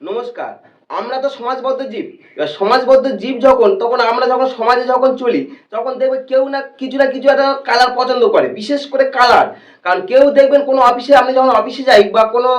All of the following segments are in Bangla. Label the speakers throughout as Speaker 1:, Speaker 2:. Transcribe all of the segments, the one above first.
Speaker 1: নমস্কার, আমরা তো সমাজবদ্ধ জীব। এবার সমাজবদ্ধ জীব যখন, তখন আমরা যখন সমাজে যখন চলি, তখন দেখবে কেউ না কিছু না কিছু একটা কালার পছন্দ করে, বিশেষ করে কালার কারণ কেউ দেখবেন কোনো অফিসে আপনি যখন অফিসে যাই বা কোনো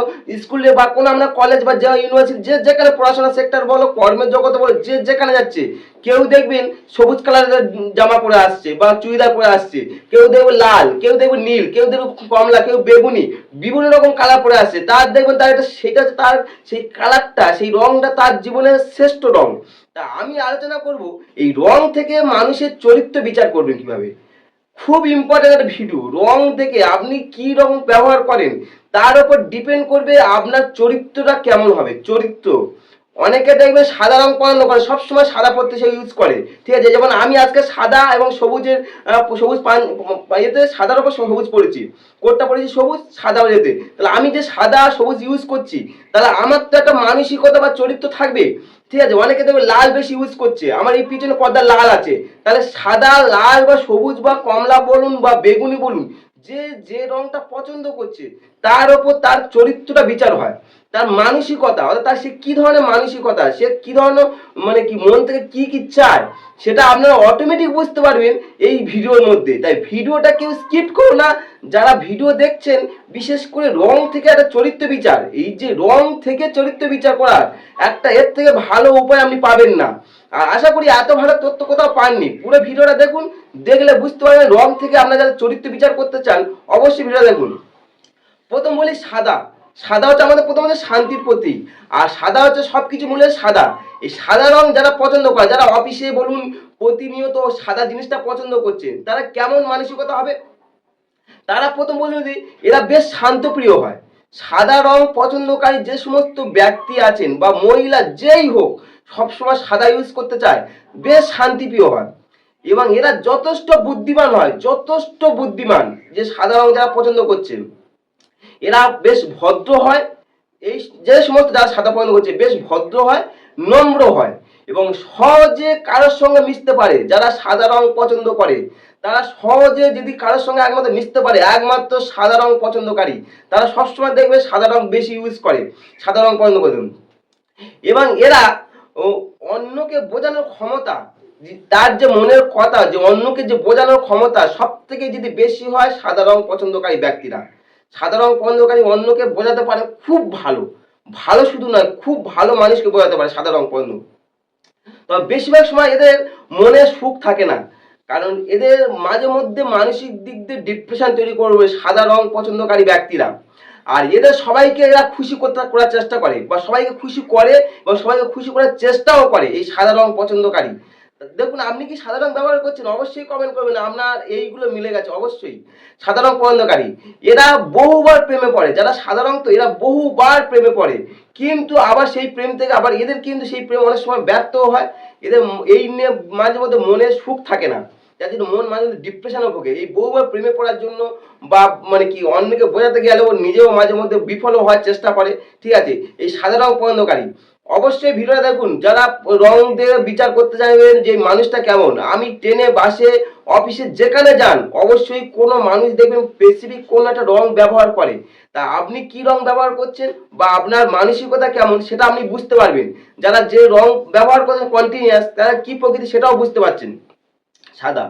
Speaker 1: স্কুলে বা কোনো আমরা কলেজ বা যে ইউনিভার্সিটি যে যেখানে পড়াশোনা সেক্টর বলো, কর্মের জগতে বলো, যে যেখানে যাচ্ছে কেউ দেখবেন সবুজ কালারের জামা পরে আসছে বা চুড়িদার পরে আসছে, কেউ দেখবে লাল, কেউ দেখবে নীল, কেউ দেখবে কমলা, কেউ বেগুনি, বিভিন্ন রকম কালার পরে আসছে। তার দেখবেন তার একটা সেটা তার সেই কালারটা সেই রংটা তার জীবনের শ্রেষ্ঠ রং। তা আমি আলোচনা করব, এই রং থেকে মানুষের চরিত্র বিচার করবেন কীভাবে? খুব ইম্পর্টেন্ট একটা ভিডিও রং থেকে আপনি কি রং ব্যবহার করেন, তার উপর ডিপেন্ড করবে আপনার চরিত্রটা কেমন হবে, চরিত্র। অনেকে দেখবে সাদা রং পছন্দ করে, সবসময় সাদা পড়তে সে ইউজ করে। ঠিক আছে, যেমন আমি আজকে সাদা এবং সবুজের সবুজ ইয়েতে সাদার উপর সবুজ পড়েছি কোটটা পড়েছি সবুজ, সাদা ইয়েতে তাহলে আমি যে সাদা, সবুজ ইউজ করছি, তাহলে আমার তো একটা মানসিকতা বা চরিত্র থাকবে। ঠিক আছে, অনেকে দেখবে লাল বেশি ইউজ করছে, আমার এই পিছনে পর্দা লাল আছে। তাহলে সাদা, লাল বা সবুজ বা কমলা বলুন বা বেগুনি বলুন, যে যে রংটা পছন্দ করছে, তার ওপর তার চরিত্রটা বিচার হয়। তার মানসিকতা, অর্থাৎ তার সে কি ধরনের মানসিকতা, সে কি ধরনের মানে কি, মন থেকে কি কি চায়, সেটা আপনারা অটোমেটিক বুঝতে পারবেন এই ভিডিওর মধ্যে। তাই ভিডিওটা কেউ স্কিপ করো না। যারা ভিডিও দেখছেন, বিশেষ করে রং থেকে একটা চরিত্র বিচার, এই যে রং থেকে চরিত্র বিচার করার, একটা এর থেকে ভালো উপায় আপনি পাবেন না। আর আশা করি এত ভালো তথ্য কোথাও পাননি। পুরো ভিডিওটা দেখুন, দেখলে বুঝতে পারবেন রং থেকে আপনারা যারা চরিত্র বিচার করতে চান, অবশ্যই ভিডিও দেখুন। প্রথম বলি সাদা। সাদা হচ্ছে আমাদের প্রথম হচ্ছে শান্তির প্রতীক। আর সাদা হচ্ছে সব কিছু মূলে সাদা। এই সাদা রং যারা পছন্দ করে, যারা অফিসে বলুন প্রতিনিয়ত সাদা জিনিসটা পছন্দ করছেন তারা কেমন মানসিকতা হবে? তারা প্রথম বলুন যে এরা বেশ শান্তপ্রিয় হয়। সাদা রং পছন্দকারী যে সমস্ত ব্যক্তি আছেন বা মহিলা যেই হোক, সবসময় সাদা ইউজ করতে চায়, বেশ শান্তিপ্রিয় হয়। এবং এরা যথেষ্ট বুদ্ধিমান হয়, যথেষ্ট বুদ্ধিমান যে সাদা রং যারা পছন্দ করছেন এরা বেশ ভদ্র হয়। এই যে সমস্ত যারা সাদা পছন্দ করছে, বেশ ভদ্র হয়, নম্র হয় এবং সহজে কারোর সঙ্গে মিশতে পারে। যারা সাদা রং পছন্দ করে, তারা সহজে যদি কারোর সঙ্গে একমাত্র মিশতে পারে, একমাত্র সাদা রং পছন্দকারী, তারা সবসময় দেখবে সাদা রং বেশি ইউজ করে, সাদা রং পছন্দ করে। এবং এরা অন্যকে বোঝানোর ক্ষমতা তার যে মনের কথা, যে অন্যকে যে বোঝানোর ক্ষমতা সব থেকে যদি বেশি হয় সাদা রং পছন্দকারী ব্যক্তিরা। সাদা রং পছন্দকারী অন্যকে বোঝাতে পারে খুব ভালো। ভালো শুধু নয়, খুব ভালো মানুষকে বোঝাতে পারে রং পছন্দ তবে বেশিরভাগ সময় এদের মনে সুখ থাকে না। কারণ এদের মাঝে মধ্যে মানসিক দিক দিয়ে ডিপ্রেশন তৈরি করবে সাদা পছন্দকারী ব্যক্তিরা। আর এদের সবাইকে এরা খুশি করতে করার চেষ্টা করে বা সবাইকে খুশি করে এবং সবাইকে খুশি করার চেষ্টাও করে এই সাদা পছন্দকারী। দেখুন, আপনি কি সাদা রং ব্যবহার করছেন? অবশ্যই কমেন্ট করবেন। আপনার এইগুলো মিলে গেছে, অবশ্যই। সাদা রং পছন্দকারী। এরা বহুবার প্রেমে পড়ে। যারা সাদা রং তো, এরা বহুবার প্রেমে পড়ে। কিন্তু আবার সেই প্রেম থেকে, আবার এদের কিন্তু সেই প্রেম অনেক সময় ব্যর্থও হয়। এদের এই নিয়ে মাঝে মধ্যে মনে সুখ থাকে না। যার জন্য মন মাঝে মধ্যে ডিপ্রেশনও ভোগে। এই বহুবার প্রেমে পড়ার জন্য বা মানে কি, অন্যকে বোঝাতে গেলে ও নিজেও মাঝে মধ্যে বিফলও হওয়ার চেষ্টা করে। ঠিক আছে? এই সাদা রং পছন্দকারী। অবশ্যই ভিডিওটা দেখুন। যারা রং দিয়ে বিচার করতে চাইবেন যে মানুষটা কেমন, আমি ট্রেনে, বাসে, অফিসে যেখানে যান, অবশ্যই কোনো মানুষ দেখবেন স্পেসিফিক কোনো একটা রং ব্যবহার করে। তা আপনি কি রং ব্যবহার করছেন বা আপনার মানসিকতা কেমন সেটা আপনি বুঝতে পারবেন। যারা যে রং ব্যবহার করছেন কন্টিনিউয়াস তারা কি প্রকৃতি সেটাও বুঝতে পারছেন। সাদা।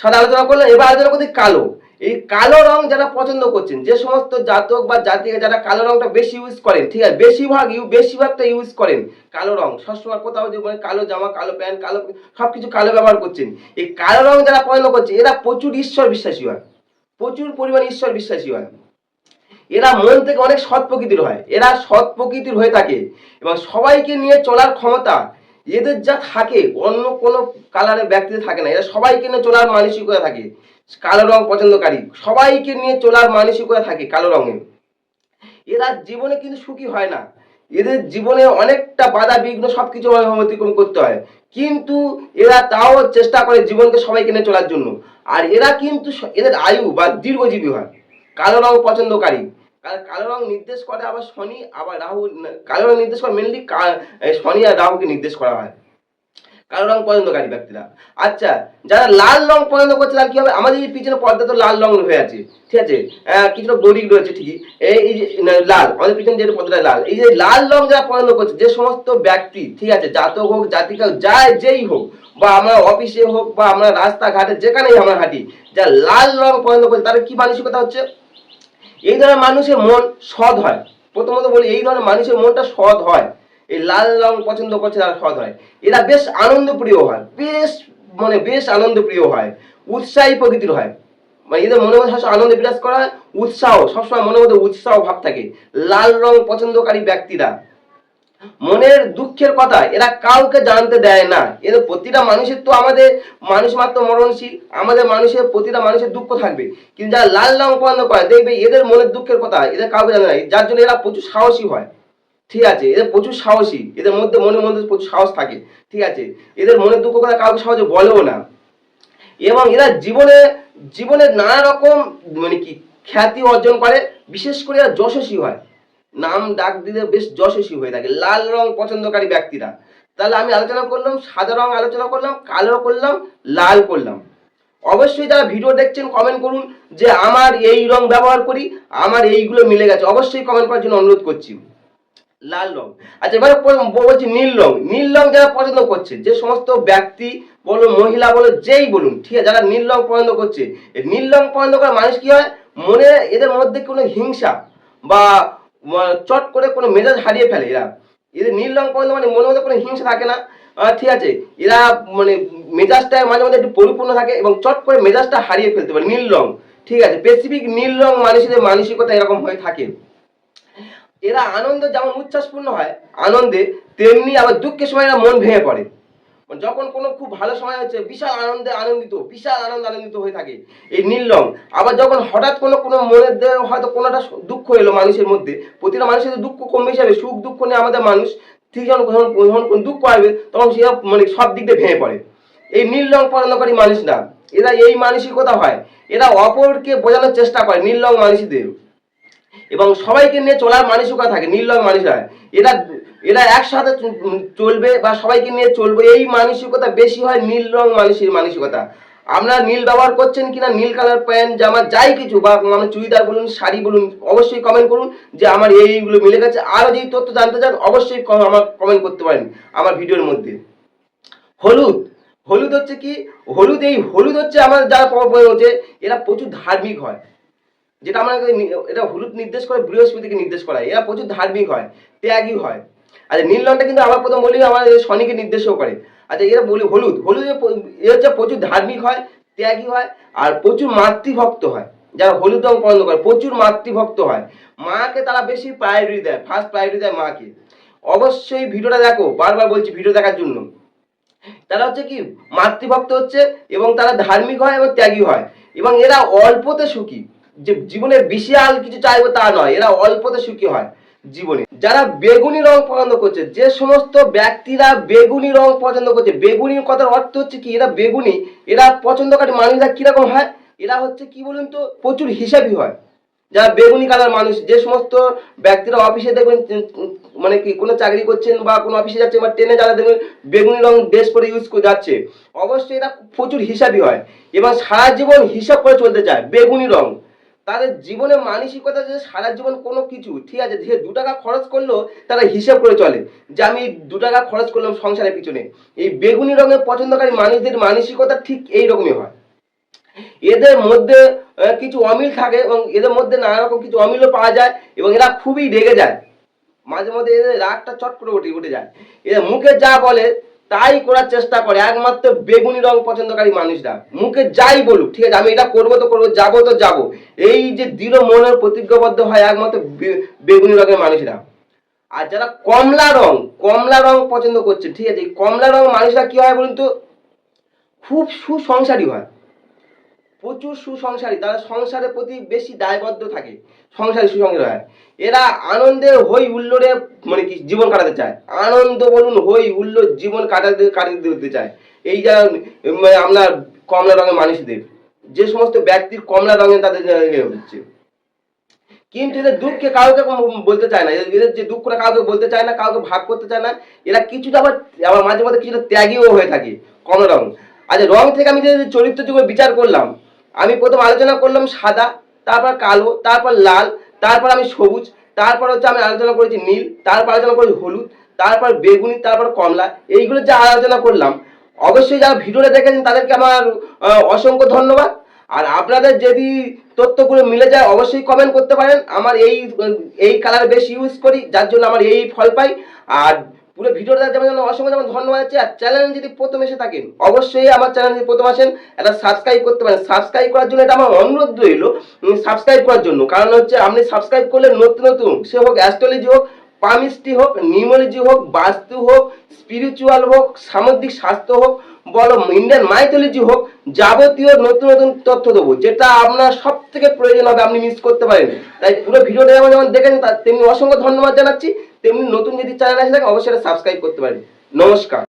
Speaker 1: সাদা আলোচনা করলাম, এবার আলোচনা করছি কালো। এই কালো রং যারা পছন্দ করছেন, যে সমস্ত জাতক বা জাতিকে যারা কালো রংটা বেশি ইউজ করেন, ঠিক আছে? বেশিরভাগ ইউ, বেশিরভাগটা ইউজ করেন কালো রং। সবসময় কোথাও যে মানে কালো জামা, কালো প্যান্ট, কালো সব কিছু কালো ব্যবহার করছেন। এই কালো রং যারা পছন্দ করছে এরা প্রচুর ঈশ্বর বিশ্বাসী হয়। প্রচুর পরিমাণে ঈশ্বর বিশ্বাসী হয়। এরা মন থেকে অনেক সৎ প্রকৃতির হয়। এরা সৎ প্রকৃতির হয়ে থাকে। এবং সবাইকে নিয়ে চলার ক্ষমতা এদের যা থাকে, অন্য কোনো কালারের ব্যক্তিদের থাকে না। এরা সবাইকে নিয়ে চলার মানসিকতা থাকে। কালো রং পছন্দকারী। সবাইকে নিয়ে চলার মানসিকতা থাকে কালো রঙে এরা জীবনে কিন্তু সুখী হয় না। এদের জীবনে অনেকটা বাধা, বিঘ্ন সবকিছু অতিক্রম করতে হয়। কিন্তু এরা তাও চেষ্টা করে জীবনকে সবাইকে নিয়ে চলার জন্য। আর এরা কিন্তু এদের আয়ু বা দীর্ঘজীবী হয়। কালো রং পছন্দকারী। কালো রং নির্দেশ করে আবার শনি, আবার রাহু, কালো রং নির্দেশ করে মেনলি শনি আর রাহুকে নির্দেশ করা হয়। কালো রং পছন্দকারী ব্যক্তিরা। আচ্ছা যারা লাল রং পছন্দ করছে তার কি হবে? আমাদের এই পিছনে পর্দা তো লাল রং হয়ে আছে। ঠিক আছে? কিছুটা গরিব রয়েছে ঠিকই। এই লাল। আমাদের পিছনে যেটা পর্দাটা লাল। এই যে লাল রং যারা পছন্দ করছে যে সমস্ত ব্যক্তি ঠিক আছে জাতক হোক জাতিকা হোক, যা যেই হোক বা আমরা অফিসে হোক বা আমরা রাস্তাঘাটে যেখানেই আমরা হাঁটি যা লাল রং পছন্দ করছে তাদের কি মানসিকতা হচ্ছে? এই ধরনের মানুষের মন সৎ হয়। প্রথমত বলি এই ধরনের মানুষের মনটা সৎ হয়। এই লাল রং পছন্দ করছে তারা সৎ হয় এরা বেশ আনন্দপ্রিয় হয়। বেশ মানে বেশ আনন্দপ্রিয় হয়। উৎসাহী প্রকৃতির হয়। মানে এদের মনে মধ্যে আনন্দ বিরাজ করা, উৎসাহ, সবসময় মনের মধ্যে উৎসাহ ভাব থাকে। লাল রং পছন্দকারী ব্যক্তিরা। মনের দুঃখের কথা এরা কাউকে জানতে দেয় না। এদের প্রতিটা মানুষের তো আমাদের, মানুষ মাত্র মরণশীল। আমাদের মানুষের প্রতিটা মানুষের দুঃখ থাকবে। কিন্তু যারা লাল রং পছন্দ করে, দেখবে এদের মনের দুঃখের কথা এদের কাউকে জানে না। যার জন্য এরা প্রচুর সাহসী হয়। ঠিক আছে, এদের প্রচুর সাহসী, এদের মধ্যে মনের মধ্যে প্রচুর সাহস থাকে, ঠিক আছে, এদের মনের দুঃখ কথা কাউকে সহজে বলেও না। এবং এরা জীবনে জীবনে নানা রকম মানে কি, খ্যাতি অর্জন করে, বিশেষ করে এরা যশস্বী হয়। নাম ডাক দিলে বেশ যশস্বী হয়ে থাকে, লাল রং পছন্দকারী ব্যক্তিরা। তাহলে আমি আলোচনা করলাম, সাদা রং আলোচনা করলাম, কালো করলাম, লাল করলাম। অবশ্যই যারা ভিডিও দেখছেন কমেন্ট করুন যে আমার এই রং ব্যবহার করি, আমার এইগুলো মিলে গেছে। অবশ্যই কমেন্ট করার জন্য অনুরোধ করছি। লাল রং। আচ্ছা এবারে বলছি নীল রং। নীল রং যারা পছন্দ করছে, যে সমস্ত ব্যক্তি বলো, মহিলা বলো, যেই বলুন, ঠিক আছে, যারা নীল রং পছন্দ করছে নীল রং পছন্দ করা মানুষ কি হয়? মনে, এদের মধ্যে কোনো হিংসা বা চট করে কোনো মেজাজ হারিয়ে ফেলে এরা। এদের নীল রং পছন্দ মানে মনের মধ্যে কোনো হিংসা থাকে না। ঠিক আছে, এরা মানে মেজাজটা মাঝে মাঝে একটু পরিপূর্ণ থাকে এবং চট করে মেজাজটা হারিয়ে ফেলতে পারে নীল রং। ঠিক আছে স্পেসিফিক নীল রং মানুষের মানসিকতা এরকম হয়ে থাকে। এরা আনন্দ যেমন উচ্ছ্বাসপূর্ণ হয়, আনন্দে তেমনি আবার দুঃখের সময় এরা মন ভেঙে পড়ে। যখন কোনো খুব ভালো সময় হচ্ছে, বিশাল আনন্দে আনন্দিত, বিশাল আনন্দ আনন্দিত হয়ে থাকে এই নীল রং আবার যখন হঠাৎ কোনো কোনো মনের দিয়ে হয়তো কোনোটা দুঃখ এলো মানুষের মধ্যে, প্রতিটা মানুষের দুঃখ কম বেশি হবে, সুখ দুঃখ নিয়ে আমাদের মানুষ ঠিক যখন যখন কোনো দুঃখ আসবে, তখন সে মানে সব দিক দিয়ে ভেঙে পড়ে। এই নীল রং পছন্দকারী মানুষরা, এরা এই মানসিকতা হয়, এরা অপরকে বোঝানোর চেষ্টা করে রং মানুষদের। এবং সবাইকে নিয়ে চলার মানসিকতা থাকে নীল রং মানুষরা এরা এরা একসাথে চলবে বা সবাইকে নিয়ে চলবে, এই মানসিকতা বেশি হয় নীল রং মানুষের মানসিকতা। আপনারা নীল ব্যবহার করছেন কিনা, নীল কালার প্যান্ট, জামা, যাই কিছু, বা মানে চুড়িদার বলুন, শাড়ি বলুন, অবশ্যই কমেন্ট করুন যে আমার এইগুলো মিলে গেছে। আরও যদি তথ্য জানতে চান, অবশ্যই আমার কমেন্ট করতে পারেন আমার ভিডিওর মধ্যে। হলুদ হলুদ হচ্ছে কি? হলুদ, এই হলুদ হচ্ছে আমার যারা হচ্ছে, এরা প্রচুর ধার্মিক হয়। যেটা আমাকে নি- এটা হলুদ নির্দেশ করে বৃহস্পতিকে নির্দেশ করা এরা প্রচুর ধার্মিক হয়, ত্যাগী হয়। আচ্ছা নীল রংটা কিন্তু আবার প্রথম বলি আমার শনিকে নির্দেশও করে। আচ্ছা এরা বলি হলুদ। হলুদ এ হচ্ছে প্রচুর ধার্মিক হয়, ত্যাগী হয়, আর প্রচুর মাতৃভক্ত হয়। যারা হলুদ রং পছন্দ করে, প্রচুর মাতৃভক্ত হয়। মাকে তারা বেশি প্রায়োরিটি দেয় ফার্স্ট প্রায়োরিটি দেয় মাকে। অবশ্যই ভিডিওটা দেখো, বারবার বলছি ভিডিও দেখার জন্য। তারা হচ্ছে কি, মাতৃভক্ত হচ্ছে এবং তারা ধার্মিক হয় এবং ত্যাগী হয়। এবং এরা অল্পতে সুখী। যে জীবনে বিশাল কিছু চাইবে তা নয়, এরা অল্পতে সুখী হয় জীবনে। যারা বেগুনি রং পছন্দ করছে, যে সমস্ত ব্যক্তিরা বেগুনি রং পছন্দ করছে বেগুনি কথার অর্থ হচ্ছে কি, এরা বেগুনি, এরা পছন্দকারী মানুষরা কীরকম হয়? এরা হচ্ছে কি বলুন তো, প্রচুর হিসাবই হয়। যারা বেগুনি কালার মানুষ, যে সমস্ত ব্যক্তিরা অফিসে দেখবেন মানে কি, কোনো চাকরি করছেন বা কোনো অফিসে যাচ্ছে বা ট্রেনে যারা দেখবেন, বেগুনি রং ড্রেস পরে ইউজ করে যাচ্ছে। অবশ্যই এরা প্রচুর হিসাবই হয়। এবং সারা জীবন হিসাব করে চলতে চায়, বেগুনি রং। তাদের জীবনে মানসিকতা যে সারা জীবন কোনো কিছু, ঠিক আছে, যে দু টাকা খরচ করলেও তারা হিসাব করে চলে, যে আমি দু টাকা খরচ করলাম সংসারের পিছনে। এই বেগুনি রঙের পছন্দকারী মানুষদের মানসিকতা ঠিক এই রকমই হয়। এদের মধ্যে কিছু অমিল থাকে এবং এদের মধ্যে নানা রকম কিছু অমিলও পাওয়া যায় এবং এরা খুবই রেগে যায়। মাঝে মধ্যে এদের রাগটা চট করে উঠে উঠে যায়। এদের মুখে যা বলে তাই করার চেষ্টা করে একমাত্র বেগুনি রং পছন্দকারী মানুষরা। মুখে যাই বলুক, ঠিক আছে, আমি এটা করব তো করব, যাব তো যাব। এই যে দৃঢ় মনের প্রতিজ্ঞাবদ্ধ হয় একমাত্র বেগুনি রঙের মানুষরা। আর যারা কমলা রং কমলা রং পছন্দ করছে, ঠিক আছে কমলা রং মানুষরা কি হয় বলুন তো? খুব সুসংসারী হয়। প্রচুর সুসংসারী, তারা সংসারের প্রতি বেশি দায়বদ্ধ থাকে, সংসারী সুসংসারী হয়। এরা আনন্দে হই হুল্লোড়ে মানে কি, জীবন কাটাতে চায়। আনন্দ বলুন হই হুল্লোড় জীবন কাটাতে কাটাতে দিতে চায়। এই যা আপনার কমলা রঙের মানুষদের, যে সমস্ত ব্যক্তির কমলা রঙের তাদের হচ্ছে। কিন্তু এদের দুঃখে কাউকে বলতে চায় না। এদের যে দুঃখটা কাউকে বলতে চায় না, কাউকে ভাগ করতে চায় না, এরা কিছুটা আবার আবার মাঝে মধ্যে কিছুটা ত্যাগীও হয়ে থাকে কমলা রং আচ্ছা রং থেকে আমি যে চরিত্র বিচার করলাম আমি প্রথম আলোচনা করলাম সাদা, তারপর কালো, তারপর লাল, তারপর আমি সবুজ, তারপর হচ্ছে আমি আলোচনা করেছি নীল, তারপর আলোচনা করেছি হলুদ, তারপর বেগুনি, তারপর কমলা, এইগুলো যা আলোচনা করলাম। অবশ্যই যারা ভিডিওটা দেখেছেন, তাদেরকে আমার অসংখ্য ধন্যবাদ। আর আপনাদের যদি তথ্যগুলো মিলে যায়, অবশ্যই কমেন্ট করতে পারেন। আমার এই এই কালার বেশি ইউজ করি, যার জন্য আমার এই ফল পাই। আর পুরো ভিডিওটা যেমন যেমন অসংখ্য যেমন ধন্যবাদ আছে আর চ্যানেল যদি প্রথম এসে থাকেন, অবশ্যই আমার চ্যানেল যদি প্রথম আসেন এটা সাবস্ক্রাইব করতে পারেন। সাবস্ক্রাইব করার জন্য এটা আমার অনুরোধ রইল সাবস্ক্রাইব করার জন্য। কারণ হচ্ছে আপনি সাবস্ক্রাইব করলে নতুন নতুন সে হোক অ্যাস্ট্রোলজি হোক পামিস্ট্রি হোক নিউমোলজি হোক, বাস্তু হোক স্পিরিচুয়াল হোক, সামুদ্রিক স্বাস্থ্য হোক, বলো ইন্ডিয়ান মাইথোলজি হোক, যাবতীয় নতুন নতুন তথ্য দেবো, যেটা আপনার সব থেকে প্রয়োজন হবে, আপনি মিস করতে পারেন। তাই পুরো ভিডিওটা যেমন যেমন তার তেমনি অসংখ্য ধন্যবাদ জানাচ্ছি। তেমনি নতুন যদি চ্যানেল আসে থাকে অবশ্যই সাবস্ক্রাইব করতে পারেন। নমস্কার।